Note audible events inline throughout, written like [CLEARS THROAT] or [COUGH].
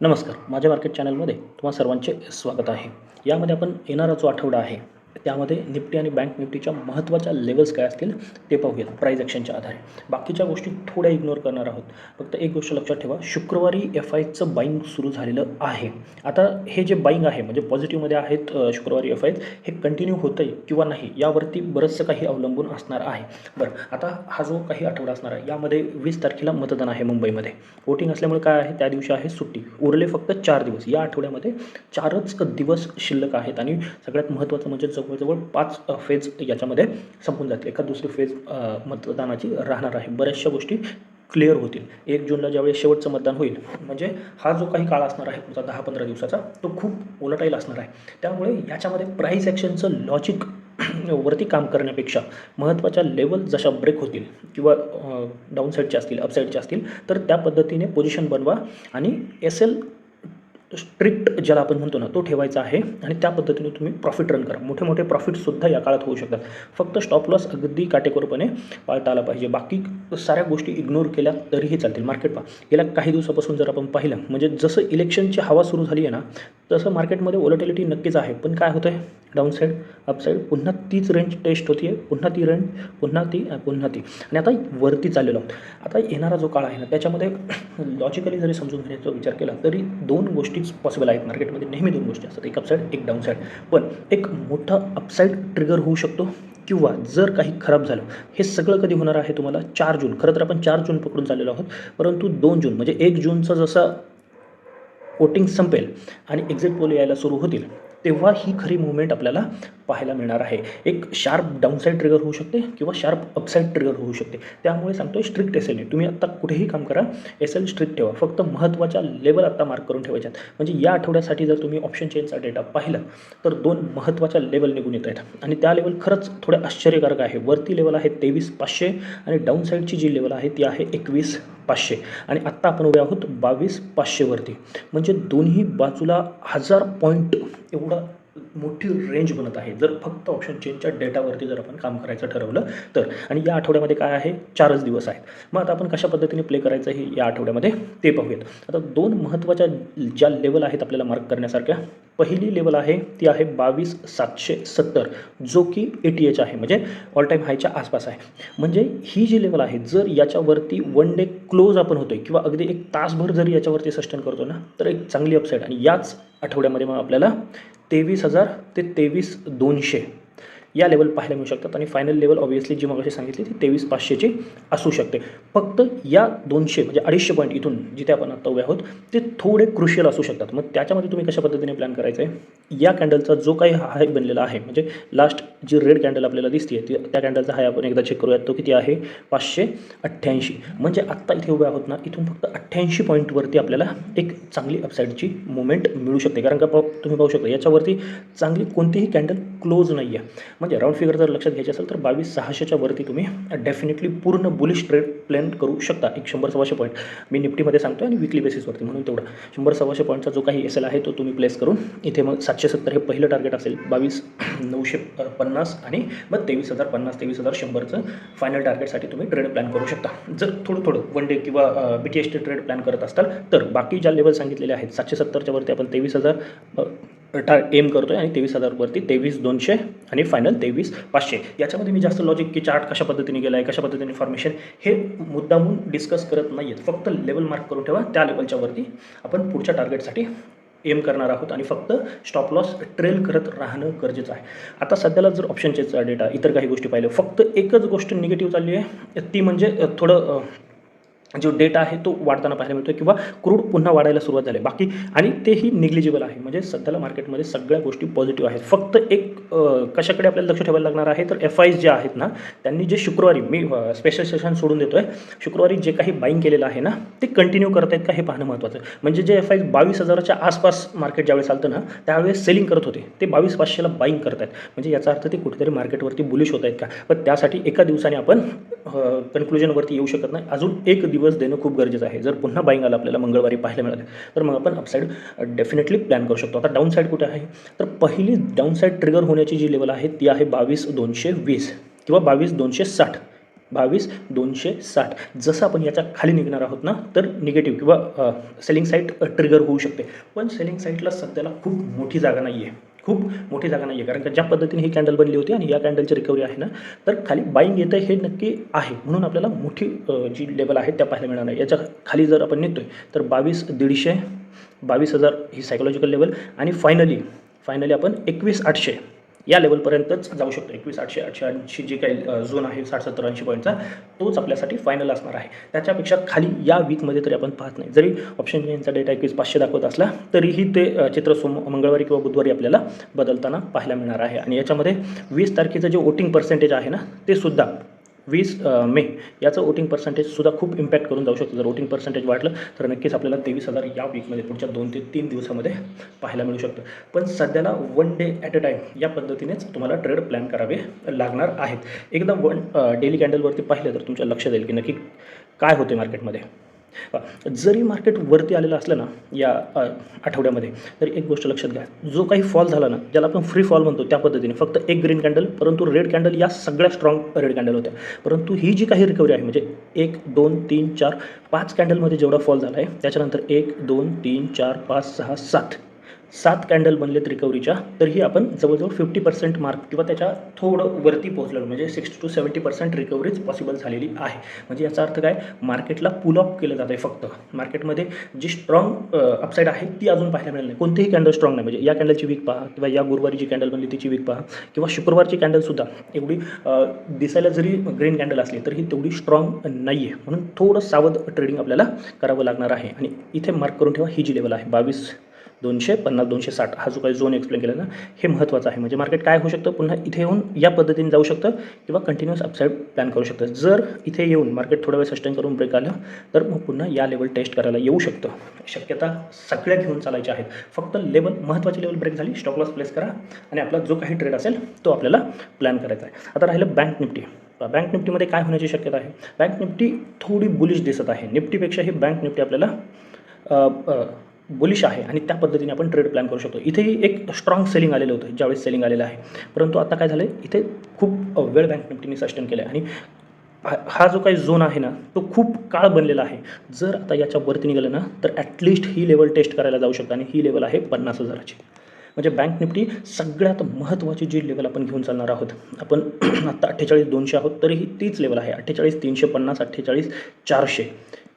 नमस्कार माझ्या मार्केट चॅनलमध्ये तुम्हा सर्वांचे स्वागत आहे. यामध्ये आपण येणारा जो आठवडा आहे. त्यामध्ये निफ्टी आणि बँक निफ्टीच्या महत्त्वाच्या लेवल्स काय असतील ते पाहूयात प्राईज ॲक्शनच्या आधारे. बाकीच्या गोष्टी थोड्या इग्नोर करणार आहोत. फक्त एक गोष्ट लक्षात ठेवा शुक्रवारी एफ आयचं बाईंग सुरू झालेलं आहे. आता हे जे बाईंग आहे म्हणजे पॉझिटिव्हमध्ये आहेत शुक्रवारी एफ आयत हे कंटिन्यू होतं आहे किंवा नाही यावरती बरंचसं काही अवलंबून असणार आहे. बरं आता हा जो काही आठवडा असणार आहे यामध्ये वीस तारखेला मतदान आहे मुंबईमध्ये. वोटिंग असल्यामुळे काय आहे त्या दिवशी आहे सुट्टी. उरले फक्त चार दिवस. या आठवड्यामध्ये चारच दिवस शिल्लक आहेत आणि सगळ्यात महत्त्वाचं म्हणजे जवळजवळ पाच फेज याच्यामध्ये संपून जातील. एका दुसरी फेज मतदानाची राहणार आहे. बऱ्याचशा गोष्टी क्लिअर होतील. एक जूनला ज्यावेळेस शेवटचं मतदान होईल म्हणजे हा जो काही काळ असणार आहे पुढचा दहा पंधरा दिवसाचा तो खूप ओलटाईल असणार आहे. त्यामुळे याच्यामध्ये प्राईस ॲक्शनचं लॉजिक वरती काम करण्यापेक्षा महत्त्वाच्या लेवल जशा ब्रेक होतील किंवा डाऊन साईडच्या असतील अपसाईडच्या असतील तर त्या पद्धतीने पोझिशन बनवा आणि एस एल स्ट्रिक्ट ज्याला आपण म्हणतो ना तो ठेवायचा आहे आणि त्या पद्धतीने तुम्ही प्रॉफिट रन करा. मोठे मोठे प्रॉफिटसुद्धा या काळात होऊ शकतात. फक्त स्टॉप लॉस अगदी काटेकोरपणे पाळता आला पाहिजे. बाकी साऱ्या गोष्टी इग्नोर केल्या तरीही चालतील. मार्केट पहा. गेल्या काही दिवसापासून जर आपण पाहिलं म्हणजे जसं इलेक्शनची हवा सुरू झाली आहे ना तसं मार्केटमध्ये ओलटिलिटी नक्कीच आहे. पण काय होतं आहे डाऊनसाईड अपसाईड पुन्हा तीच रेंज टेस्ट होती आहे पुन्हा ती रेंज पुन्हा ती पुन्हा ती. आणि आता वरती चाललेलो आहोत. आता येणारा जो काळ आहे ना त्याच्यामध्ये लॉजिकली जरी समजून घेण्याचा विचार केला तरी दोन गोष्टीच पॉसिबल आहेत मार्केटमध्ये. नेहमी दोन गोष्टी असतात. एक अपसाईड एक डाऊनसाईड पण एक मोठा अपसाईड ट्रिगर होऊ शकतो किंवा जर काही खराब झालं हे सगळं कधी होणार आहे तुम्हाला? चार जून. खरं तर आपण चार जून पकडून चाललेलो आहोत. परंतु दोन जून म्हणजे एक जूनचा जसा वोटिंग संपेल आणि एक्झिट पोल यायला सुरू होतील तेव्हा ही खरी मुवमेंट आपल्याला पाहायला मिळणार आहे. एक शार्प डाऊनसाईड ट्रिगर होऊ शकते किंवा शार्प अपसाईड ट्रिगर होऊ शकते. त्यामुळे सांगतोय स्ट्रिक्ट एस एलने तुम्ही आत्ता कुठेही काम करा एस एल स्ट्रिक्ट ठेवा. फक्त महत्त्वाच्या लेवल आत्ता मार्क करून ठेवायच्यात. म्हणजे या आठवड्यासाठी जर तुम्ही ऑप्शन चेनचा डेटा पाहिला तर दोन महत्त्वाच्या लेवल निघून येत आहेत. आणि त्या लेवल खरंच थोड्या आश्चर्यकारक आहे. वरती लेवल आहे तेवीस पाचशे आणि डाऊनसाईडची जी लेवल आहे ती आहे एकवीस पाचशे. आणि आत्ता आपण उभे आहोत बावीस पाचशेवरती. म्हणजे दोन्ही बाजूला हजार पॉईंट एवढा मोठी रेंज बनत आहे. जर फक्त ऑप्शन चेनच्या डेटावरती जर आपण काम करायचं ठरवलं तर. आणि या आठवड्यामध्ये काय आहे? चारच दिवस आहेत. मग आता आपण कशा पद्धतीने प्ले करायचं हे या आठवड्यामध्ये ते पाहूयात. आता दोन महत्त्वाच्या ज्या लेवल आहेत आपल्याला मार्क करण्यासारख्या पहिली लेवल आहे ती आहे बावीस सातशे सत्तर जो की ए टी एच आहे. म्हणजे ऑल टाईम हायच्या आसपास आहे. म्हणजे ही जी लेवल आहे जर याच्यावरती वन डे क्लोज आपण होतो आहे किंवा अगदी एक तासभर जरी याच्यावरती सस्टेन करतो ना तर एक चांगली अपसाईड आणि याच आठवड्यामध्ये मग आपल्याला तेवीस हजार ते तेवीस दोनशे या लेवल पाहायला मिळू शकतात. आणि फायनल लेवल ऑब्वियसली जी मग सांगितली ती तेवीस पाचशेची असू शकते. फक्त या दोनशे म्हणजे अडीचशे पॉईंट इथून जिथे आपण आता उभे आहोत ते थोडे क्रुशियल असू शकतात. मग त्याच्यामध्ये तुम्ही कशा पद्धतीने प्लॅन करायचं आहे या कॅन्डलचा जो काही हाय बनलेला आहे म्हणजे लास्ट जी रेड कॅन्डल आपल्याला दिसते ती त्या कॅन्डलचा हाय आपण एकदा चेक करूयात तो किती आहे? पाचशे अठ्ठ्याऐंशी. म्हणजे आत्ता इथे उभे आहोत ना इथून फक्त अठ्ठ्याऐंशी पॉईंटवरती आपल्याला एक चांगली अपसाईडची मुवमेंट मिळू शकते. कारण का तुम्ही पाहू शकता याच्यावरती चांगली कोणतीही कॅन्डल क्लोज नाही आहे म्हणजे राऊंड फिगर जर लक्षात घ्यायचे असेल तर बावीस सहाशेच्या वरती तुम्ही डेफिनेटली पूर्ण बुलिश ट्रेड प्लॅन करू शकता. एक शंभर सव्वाशे पॉईंट मी निफ्टीमध्ये सांगतो आणि विकली बेसिसवरती म्हणून तेवढा. शंभर सव्वाशे पॉईंटचा जो काही एस एल आहे तो तुम्ही प्लेस करून इथे मग सातशे सत्तर हे पहिलं टार्गेट असेल बावीस नऊशे पन्नास आणि मग तेवीस हजार पन्नास तेवीस हजार शंभरचं फायनल टार्गेटसाठी तुम्ही ट्रेड प्लॅन करू शकता. जर थोडं थोडं वन डे किंवा B T S T trade plan करत असाल तर बाकी ज्या लेवल सांगितलेले आहेत सातशे सत्तरच्या वरती आपण तेवीस हजार टा एम करतो आहे आणि तेवीस हजारवरती तेवीस दोनशे आणि फायनल तेवीस पाचशे. याच्यामध्ये मी जास्त लॉजिक की चार्ट कशा पद्धतीने गेला आहे कशा पद्धतीने फॉर्मेशन हे मुद्दामून डिस्कस करत नाही आहेत फक्त लेवल मार्क करून ठेवा त्या लेवलच्या वरती आपण पुढच्या टार्गेटसाठी एम करणार आहोत आणि फक्त स्टॉप लॉस ट्रेल करत राहणं गरजेचं आहे. आता सध्याला जर ऑप्शनचेचा डेटा इतर काही गोष्टी पाहिलं फक्त एकच गोष्ट निगेटिव्ह चालली आहे ती म्हणजे थोडं जो डेटा आहे तो वाढताना पाहायला मिळतो किंवा क्रूड पुन्हा वाढायला सुरुवात झाली. बाकी आणि तेही निग्लिजिबल आहे. म्हणजे सध्याला मार्केटमध्ये सगळ्या गोष्टी पॉझिटिव्ह आहेत. फक्त एक कशाकडे आपल्याला लक्ष ठेवायला लागणार आहे? तर एफ आयज जे आहेत ना त्यांनी जे शुक्रवारी मी स्पेशल सेशन सोडून देतो आहे शुक्रवारी जे काही बाईंग केलेलं आहे ना ते कंटिन्यू करत आहेत का हे पाहणं महत्त्वाचं म्हणजे जे एफ आय बावीस हजाराच्या आसपास मार्केट ज्यावेळेस चालतं ना त्यावेळेस सेलिंग करत होते. ते बावीस पाचशेला बाईंग करत आहेत म्हणजे याचा अर्थ ते कुठेतरी मार्केटवरती बुलिश होत आहेत का? पण त्यासाठी एका दिवसाने आपण कन्क्लुजनवरती येऊ शकत नाही. अजून एक दिवस देणं खूप गरजेचं आहे. जर पुन्हा बाईंग आलं आपल्याला मंगळवारी पाहायला मिळालं तर मग आपण अपसाईड डेफिनेटली प्लॅन करू शकतो. आता डाऊन साईड कुठे आहे? तर पहिली डाऊन साईड ट्रिगर होण्याची जी लेवल आहे ती आहे बावीस दोनशे वीस किंवा बावीस दोनशे साठ. बावीस दोनशे साठ. जसं आपण याच्या खाली निघणार आहोत ना तर निगेटिव्ह किंवा सेलिंग साईट ट्रिगर होऊ शकते. पण सेलिंग साईटला सध्याला खूप मोठी जागा नाही आहे खूप मोठी जागा नाही आहे कारण का ज्या पद्धतीने ही कॅन्डल बनली होती आणि या कॅन्डलची रिकव्हरी आहे ना तर खाली बाईंग येतं हे नक्की आहे. म्हणून आपल्याला मोठी जी लेवल आहे त्या पाहायला मिळणार नाही. याच्या खाली जर आपण निघतोय तर बावीस दीडशे बावीस हजार ही सायकोलॉजिकल लेवल आणि फायनली फायनली आपण एकवीस आठशे. या लेवलपर्यंतच जाऊ शकतो. एकवीस आठशे आठशे ऐंशी जी काही झोन आहे साठ सत्तर ऐंशी पॉईंटचा तोच आपल्यासाठी फायनल असणार आहे. त्याच्यापेक्षा खाली या वीकमध्ये तरी आपण पाहत नाही. जरी ऑप्शन यांचा डेटा एकवीस पाचशे दाखवत असला तरीही ते चित्र सोम मंगळवारी किंवा बुधवारी आपल्याला बदलताना पाहायला मिळणार आहे. आणि याच्यामध्ये वीस तारखेचं जे वोटिंग पर्सेंटेज आहे ना ते सुद्धा वीस मे याचं वोटिंग पर्सेंटेजसुद्धा खूप इम्पॅक्ट करून जाऊ शकतो. जर वोटिंग पर्सेंटेज वाढलं तर नक्कीच आपल्याला तेवीस हजार या वीकमध्ये पुढच्या दोन ते तीन दिवसामध्ये पाहायला मिळू शकतं. पण सध्याला one day at a time या पद्धतीनेच तुम्हाला ट्रेड प्लॅन करावे लागणार आहेत. एकदा वन डेली कॅन्डलवरती पाहिलं तर तुमच्या लक्षात येईल की नक्की काय होते मार्केटमध्ये जरी मार्केट वरती आलेलं असलं ना या आठवड्यामध्ये तर एक गोष्ट लक्षात घ्या. जो काही फॉल झाला ना ज्याला आपण फ्री फॉल म्हणतो त्या पद्धतीने फक्त एक ग्रीन कॅन्डल परंतु रेड कॅन्डल या सगळ्या स्ट्रॉंग रेड कॅन्डल होत्या. परंतु ही जी काही रिकव्हरी आहे म्हणजे एक दोन तीन चार पाच कॅन्डलमध्ये जेवढा फॉल झाला आहे त्याच्यानंतर एक दोन तीन चार पाच सहा सात सात कॅन्डल बनलेत रिकव्हरीच्या तरीही आपण जवळजवळ फिफ्टी पर्सेंट मार्क किंवा त्याच्या थोडं वरती पोहोचलेलो म्हणजे सिक्स्टी टू सेवन्टी पर्सेंट रिकव्हरीच पॉसिबल झालेली आहे. म्हणजे याचा अर्थ काय? मार्केटला पुल ऑफ केलं जात आहे फक्त. मार्केटमध्ये जी स्ट्रॉंग अपसाईड आहे ती अजून पाहायला मिळाली नाही. कोणतीही कॅन्डल स्ट्रॉंग नाही. म्हणजे या कॅन्डलची वीक पहा किंवा या गुरुवारी जी कॅन्डल बनली तिची वीक पहा किंवा शुक्रवारची कॅन्डलसुद्धा एवढी दिसायला जरी ग्रीन कॅन्डल असली तरी ही तेवढी स्ट्रॉंग नाही आहे म्हणून थोडं सावध ट्रेडिंग आपल्याला करावं लागणार आहे. आणि इथे मार्क करून ठेवा ही जी लेवल आहे बावीस दोनशे पन्नास दोनशे साठ हा जो काही झोन एक्सप्लेन केला ना हे महत्त्वाचं आहे. म्हणजे मार्केट काय होऊ शकतं? पुन्हा इथे येऊन या पद्धतीने जाऊ शकतं किंवा कंटिन्युअस अपसाईड प्लॅन करू शकतं. जर इथे येऊन मार्केट थोडा वेळ सस्टेन करून ब्रेक आलं तर मग पुन्हा या लेवल टेस्ट करायला येऊ शकतं. शक्यता सगळ्या घेऊन चालायच्या आहेत. फक्त लेवल महत्त्वाची लेवल ब्रेक झाली स्टॉक लॉस प्लेस करा आणि आपला जो काही ट्रेड असेल तो आपल्याला प्लॅन करायचा आहे. आता राहिलं बँक निफ्टी बँक निफ्टीमध्ये काय होण्याची शक्यता आहे? बँक निफ्टी थोडी बुलिश दिसत आहे. निफ्टीपेक्षा ही बँक निफ्टी आपल्याला बुलिश आहे आणि त्या पद्धतीने आपण ट्रेड प्लॅन करू शकतो. इथेही एक स्ट्रॉंग सेलिंग आलेलं होतं ज्यावेळेस सेलिंग आलेलं आहे. परंतु आता काय झालं इथे खूप वेळ बँक निफ्टीने सस्टेन केलं आहे आणि हा- हा जो काही झोन आहे ना तो खूप काळ बनलेला आहे. जर आता याच्या वरती निघालं ना तर ॲटलिस्ट ही लेवल टेस्ट करायला जाऊ शकतं. आणि ही लेवल आहे पन्नास हजाराची. म्हणजे बँक निफ्टी सगळ्यात महत्त्वाची जी लेवल आपण घेऊन चालणार आहोत आपण [CLEARS THROAT] आत्ता अठ्ठेचाळीस दोनशे आहोत तरीही तीच लेवल आहे. अठ्ठेचाळीस तीनशे पन्नास अठ्ठेचाळीस चारशे.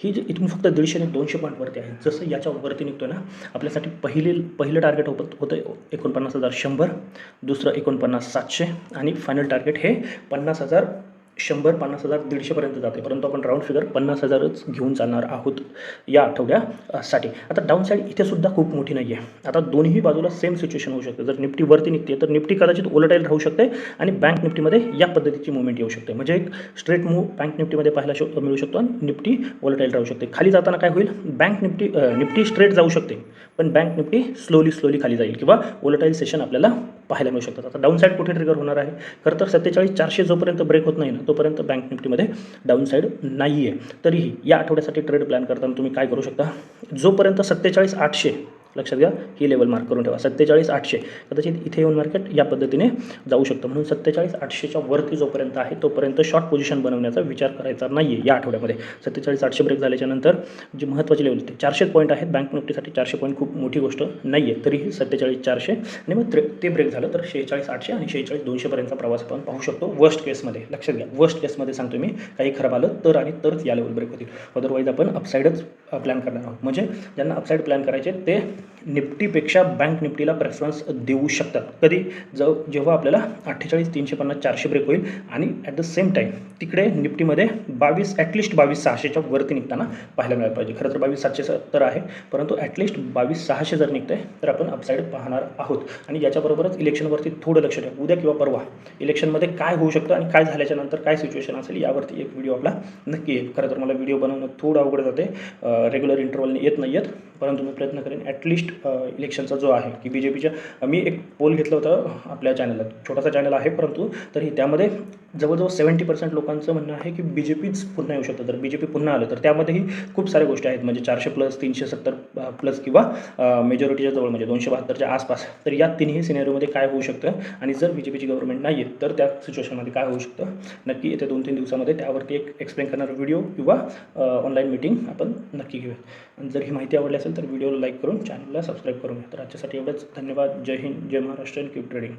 ही जी इथून फक्त दीडशे आणि दोनशे पॉईंटवरती आहे जसं याच्या वरती ना आपल्यासाठी पहिले पहिलं टार्गेट होत होतं एकोणपन्नास हजार शंभर दुसरं एकोणपन्नास सातशे आणि फायनल टार्गेट हे पन्नास हजार शंभर पन्नास हजार दीडशेपर्यंत जाते परंतु आपण राऊंड फिगर पन्नास हजारच घेऊन जाणार आहोत या आठवड्यासाठी आता डाऊन साईड इथे सुद्धा खूप मोठी नाही आहे आता दोन्ही बाजूला सेम सिच्युएशन होऊ शकते. जर निफ्टी वरती निघते तर निफ्टी कदाचित ओलटाईल राहू शकते आणि बँक निफ्टीमध्ये या पद्धतीची मुवमेंट येऊ शकते. म्हणजे एक स्ट्रेट मूव बँक निफ्टीमध्ये पाहायला शक मिळू शकतो आणि निफ्टी ओलटाईल राहू शकते. खाली जाताना काय होईल? बँक निफ्टी निफ्टी स्ट्रेट जाऊ शकते. पण बँक निफ्टी स्लोली स्लोली खाली जाईल किंवा ओलटाईल सेशन आपल्याला पाहायला मिळू शकतात. आता डाऊन साईड कुठे ट्रिगर होणार आहे? खरं तर सत्तेचाळीस चारशे जोपर्यंत ब्रेक होत नाही ना तोपर्यंत बँक निफ्टीमध्ये डाऊन साईड नाही आहे तरीही या आठवड्यासाठी ट्रेड प्लॅन करताना तुम्ही काय करू शकता? जोपर्यंत सत्तेचाळीस आठशे लक्षात घ्या ही लेवल मार्क करून ठेवा. सत्तेचाळीस आठशे. कदाचित इथे येऊन मार्केट या पद्धतीने जाऊ शकतं. म्हणून सत्तेचाळीस आठशेच्या वरती जोपर्यंत आहे तोपर्यंत शॉर्ट पोझिशन बनवण्याचा विचार करायचा नाही आहे या आठवड्यामध्ये. सत्तेचाळीस आठशे ब्रेक झाल्याच्यानंतर जी महत्त्वाची लेवल होती चारशे पॉईंट आहेत. बँक निफ्टीसाठी चारशे पॉईंट खूप मोठी गोष्ट नाही आहे तरीही सत्तेचाळीस चारशे आणि मग ते ब्रेक झालं तर शेहेचाळीस आठशे आणि शेहेचाळीस दोनशेपर्यंतचा प्रवास आपण पाहू शकतो वर्स्ट केसमध्ये लक्षात घ्या वर्स्ट केसमध्ये सांगतो मी काही खराब आलं तर आणि तरच या लेवल ब्रेक होतील. अदरवाईज आपण अपसाईडच प्लॅन करणार आहोत. म्हणजे ज्यांना अपसाईड प्लॅन करायचे ते निफ्टीपेक्षा बँक निफ्टीला प्रेफरन्स देऊ शकतात. कधी? ज जेव्हा आपल्याला अठ्ठेचाळीस तीनशे पन्नास चारशे ब्रेक होईल आणि ॲट द सेम टाईम तिकडे निफ्टीमध्ये बावीस ॲटलिस्ट बावीस सहाशेच्या वरती निघताना पाहायला मिळालं पाहिजे. खरं तर बावीस सातशे सत्तर आहे परंतु ॲटलिस्ट बावीस सहाशे जर निघतंय तर आपण अपसाईड पाहणार आहोत. आणि याच्याबरोबरच इलेक्शनवरती थोडं लक्ष ठेवा. उद्या किंवा परवा इलेक्शनमध्ये काय होऊ शकतं आणि काय झाल्याच्यानंतर काय सिच्युएशन असेल यावरती एक व्हिडिओ आपला नक्की येईल. खरं तर मला व्हिडिओ बनवणं थोडं अवघड जाते. रेग्युलर इंटरवलने येत नाही येत परंतु मी प्रयत्न करेन ॲटलिस्ट इलेक्शनचा जो आहे की बी जे पीच्या मी एक पोल घेतलं होतं आपल्या चॅनलला छोटासा चॅनल आहे परंतु तरी त्यामध्ये जवळजवळ सेवन्टी पर्सेंट लोकांचं म्हणणं आहे की बी जे पीच पुन्हा येऊ शकतं. तर बी जे पी पुन्हा आलं तर त्यामध्येही खूप साऱ्या गोष्टी आहेत. म्हणजे चारशे प्लस तीनशे सत्तर प्लस किंवा मेजॉरिटीच्या जवळ म्हणजे दोनशे बहात्तरच्या आसपास तर या तिन्ही सिनेरीमध्ये काय होऊ शकतं? आणि जर बी जे पीची गव्हर्नमेंट नाही आहे तर त्या सिच्युएशनमध्ये काय होऊ शकतं? नक्की येत्या दोन तीन दिवसामध्ये त्यावरती एक एक्सप्लेन करणारा व्हिडिओ किंवा ऑनलाईन मीटिंग आपण नक्की घेऊया. आणि जर ही माहिती आवडली असेल तर व्हिडिओला लाईक करून चॅनल चॅनलला सबस्क्राईब करून घ्या. तर आजच्यासाठी एवढंच. धन्यवाद. जय हिंद. जय महाराष्ट्र. आणि ट्रेडिंग.